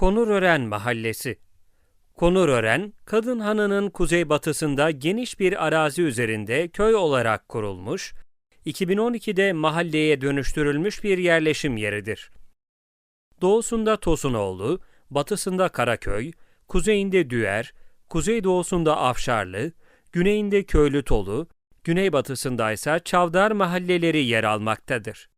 Konurören Mahallesi Konurören, Kadınhanı'nın kuzeybatısında geniş bir arazi üzerinde köy olarak kurulmuş, 2012'de mahalleye dönüştürülmüş bir yerleşim yeridir. Doğusunda Tosunoğlu, batısında Karaköy, kuzeyinde Düer, kuzeydoğusunda Afşarlı, güneyinde Köylütolu, güneybatısında ise Çavdar mahalleleri yer almaktadır.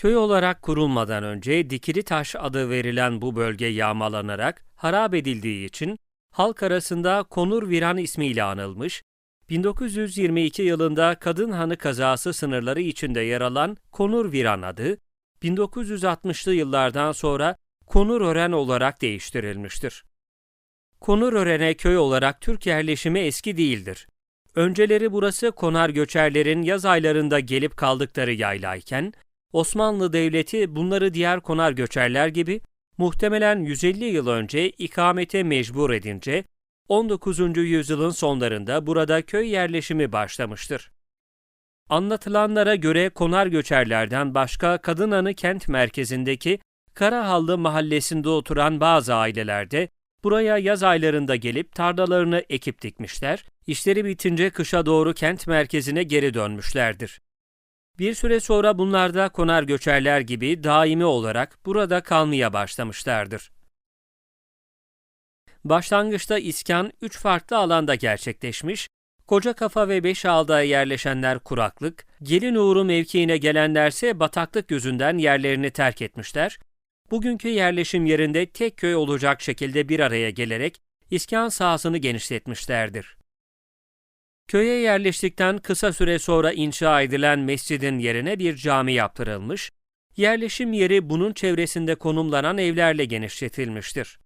Köy olarak kurulmadan önce Dikili Taş adı verilen bu bölge yağmalanarak harap edildiği için halk arasında Konur Viran ismiyle anılmış, 1922 yılında Kadın Hanı kazası sınırları içinde yer alan Konur Viran adı, 1960'lı yıllardan sonra Konurören olarak değiştirilmiştir. Konurören'e köy olarak Türk yerleşimi eski değildir. Önceleri burası konar göçerlerin yaz aylarında gelip kaldıkları yaylayken, Osmanlı Devleti bunları diğer konar göçerler gibi muhtemelen 150 yıl önce ikamete mecbur edince 19. yüzyılın sonlarında burada köy yerleşimi başlamıştır. Anlatılanlara göre konar göçerlerden başka Kadınanı kent merkezindeki Karahallı mahallesinde oturan bazı ailelerde buraya yaz aylarında gelip tarlalarını ekip dikmişler, işleri bitince kışa doğru kent merkezine geri dönmüşlerdir. Bir süre sonra bunlar da konar göçerler gibi daimi olarak burada kalmaya başlamışlardır. Başlangıçta iskan üç farklı alanda gerçekleşmiş, Koca Kafa ve Beşağlı'da yerleşenler kuraklık, Gelin Uğru mevkiine gelenlerse bataklık yüzünden yerlerini terk etmişler, bugünkü yerleşim yerinde tek köy olacak şekilde bir araya gelerek iskan sahasını genişletmişlerdir. Köye yerleştikten kısa süre sonra inşa edilen mescidin yerine bir cami yaptırılmış, yerleşim yeri bunun çevresinde konumlanan evlerle genişletilmiştir.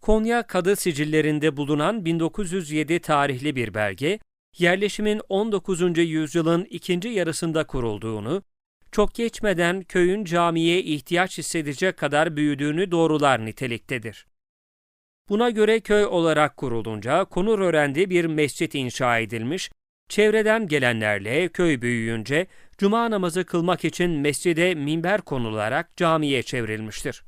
Konya Kadı sicillerinde bulunan 1907 tarihli bir belge, yerleşimin 19. yüzyılın ikinci yarısında kurulduğunu, çok geçmeden köyün camiye ihtiyaç hissedecek kadar büyüdüğünü doğrular niteliktedir. Buna göre köy olarak kurulunca Konurören'de bir mescit inşa edilmiş, çevreden gelenlerle köy büyüyünce cuma namazı kılmak için mescide minber konularak camiye çevrilmiştir.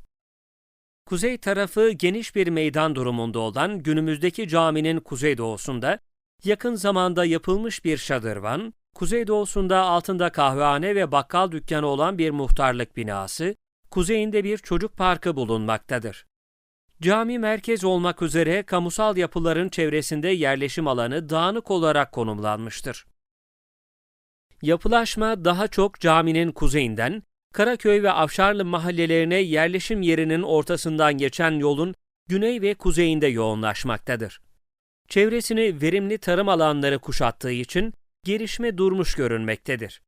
Kuzey tarafı geniş bir meydan durumunda olan günümüzdeki caminin kuzeydoğusunda yakın zamanda yapılmış bir şadırvan, kuzeydoğusunda altında kahvehane ve bakkal dükkanı olan bir muhtarlık binası, kuzeyinde bir çocuk parkı bulunmaktadır. Cami merkez olmak üzere kamusal yapıların çevresinde yerleşim alanı dağınık olarak konumlanmıştır. Yapılaşma daha çok caminin kuzeyinden, Karaköy ve Afşarlı mahallelerine yerleşim yerinin ortasından geçen yolun güney ve kuzeyinde yoğunlaşmaktadır. Çevresini verimli tarım alanları kuşattığı için gelişme durmuş görünmektedir.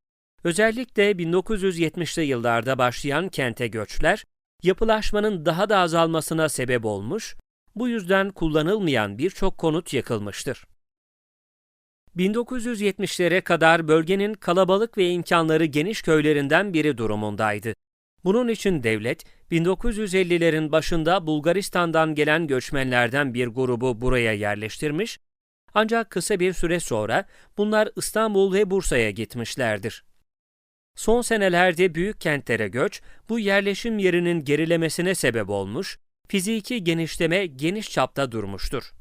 Özellikle 1970'li yıllarda başlayan kente göçler, yapılaşmanın daha da azalmasına sebep olmuş, bu yüzden kullanılmayan birçok konut yakılmıştır. 1970'lere kadar bölgenin kalabalık ve imkanları geniş köylerinden biri durumundaydı. Bunun için devlet 1950'lerin başında Bulgaristan'dan gelen göçmenlerden bir grubu buraya yerleştirmiş, ancak kısa bir süre sonra bunlar İstanbul ve Bursa'ya gitmişlerdir. Son senelerde büyük kentlere göç bu yerleşim yerinin gerilemesine sebep olmuş, fiziki genişleme geniş çapta durmuştur.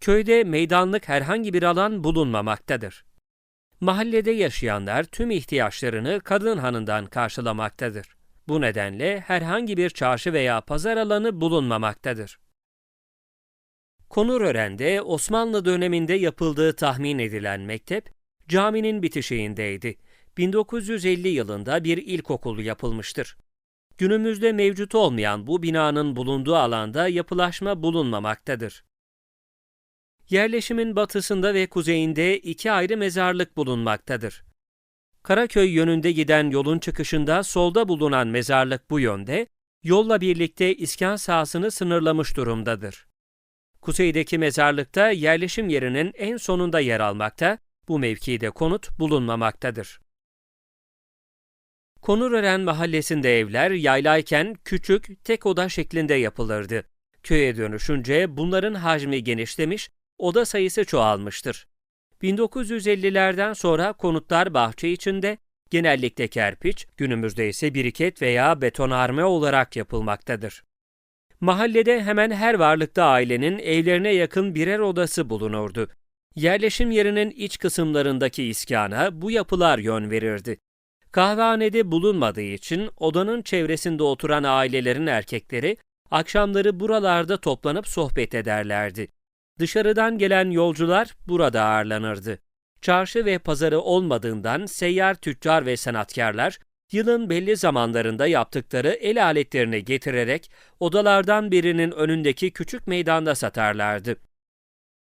Köyde meydanlık herhangi bir alan bulunmamaktadır. Mahallede yaşayanlar tüm ihtiyaçlarını kadın hanından karşılamaktadır. Bu nedenle herhangi bir çarşı veya pazar alanı bulunmamaktadır. Konurören'de Osmanlı döneminde yapıldığı tahmin edilen mektep, caminin bitişiğindeydi 1950 yılında bir ilkokul yapılmıştır. Günümüzde mevcut olmayan bu binanın bulunduğu alanda yapılaşma bulunmamaktadır. Yerleşimin batısında ve kuzeyinde iki ayrı mezarlık bulunmaktadır. Karaköy yönünde giden yolun çıkışında solda bulunan mezarlık bu yönde, yolla birlikte iskan sahasını sınırlamış durumdadır. Kuzeydeki mezarlıkta yerleşim yerinin en sonunda yer almakta, bu mevkide konut bulunmamaktadır. Konurören mahallesinde evler yaylayken küçük, tek oda şeklinde yapılırdı. Köye dönüşünce bunların hacmi genişlemiş, oda sayısı çoğalmıştır. 1950'lerden sonra konutlar bahçe içinde, genellikle kerpiç, günümüzde ise biriket veya betonarme olarak yapılmaktadır. Mahallede hemen her varlıklı ailenin evlerine yakın birer odası bulunurdu. Yerleşim yerinin iç kısımlarındaki iskana bu yapılar yön verirdi. Kahvehanede bulunmadığı için odanın çevresinde oturan ailelerin erkekleri akşamları buralarda toplanıp sohbet ederlerdi. Dışarıdan gelen yolcular burada ağırlanırdı. Çarşı ve pazarı olmadığından seyyar tüccar ve sanatkarlar yılın belli zamanlarında yaptıkları el aletlerini getirerek odalardan birinin önündeki küçük meydanda satarlardı.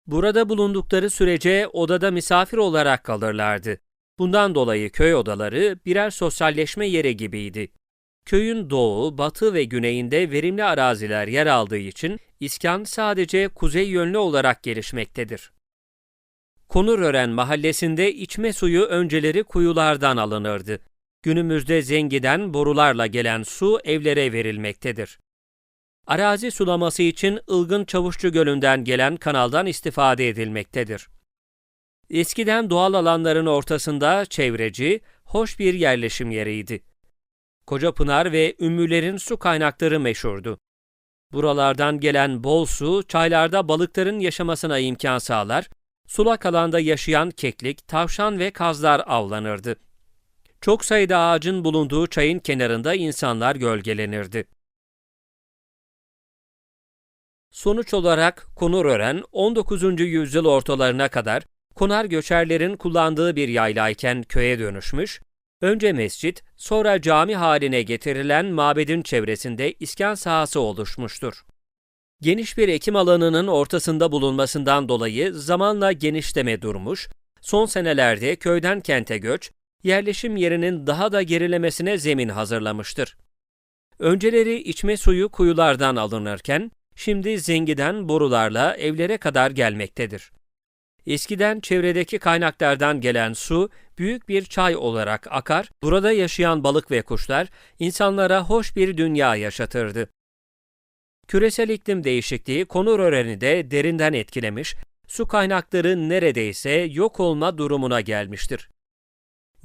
Burada bulundukları sürece odada misafir olarak kalırlardı. Bundan dolayı köy odaları birer sosyalleşme yeri gibiydi. Köyün doğu, batı ve güneyinde verimli araziler yer aldığı için iskan sadece kuzey yönlü olarak gelişmektedir. Konurören mahallesinde içme suyu önceleri kuyulardan alınırdı. Günümüzde zengiden borularla gelen su evlere verilmektedir. Arazi sulaması için Ilgın Çavuşçu Gölü'nden gelen kanaldan istifade edilmektedir. Eskiden doğal alanların ortasında çevreci, hoş bir yerleşim yeriydi. Kocapınar ve Ümmülerin su kaynakları meşhurdu. Buralardan gelen bol su, çaylarda balıkların yaşamasına imkan sağlar, sulak alanda yaşayan keklik, tavşan ve kazlar avlanırdı. Çok sayıda ağacın bulunduğu çayın kenarında insanlar gölgelenirdi. Sonuç olarak Konurören 19. yüzyıl ortalarına kadar konar göçerlerin kullandığı bir yaylayken köye dönüşmüş, önce mescit, sonra cami haline getirilen mabedin çevresinde iskan sahası oluşmuştur. Geniş bir ekim alanının ortasında bulunmasından dolayı zamanla genişleme durmuş, son senelerde köyden kente göç, yerleşim yerinin daha da gerilemesine zemin hazırlamıştır. Önceleri içme suyu kuyulardan alınırken, şimdi zengiden borularla evlere kadar gelmektedir. Eskiden çevredeki kaynaklardan gelen su büyük bir çay olarak akar, burada yaşayan balık ve kuşlar insanlara hoş bir dünya yaşatırdı. Küresel iklim değişikliği Konurören'i de derinden etkilemiş, su kaynakları neredeyse yok olma durumuna gelmiştir.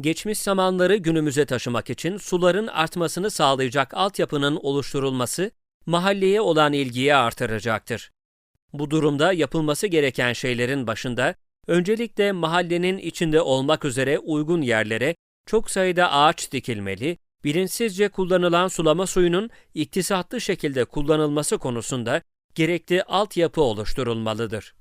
Geçmiş zamanları günümüze taşımak için suların artmasını sağlayacak altyapının oluşturulması mahalleye olan ilgiyi artıracaktır. Bu durumda yapılması gereken şeylerin başında öncelikle mahallenin içinde olmak üzere uygun yerlere çok sayıda ağaç dikilmeli, bilinçsizce kullanılan sulama suyunun iktisatlı şekilde kullanılması konusunda gerekli altyapı oluşturulmalıdır.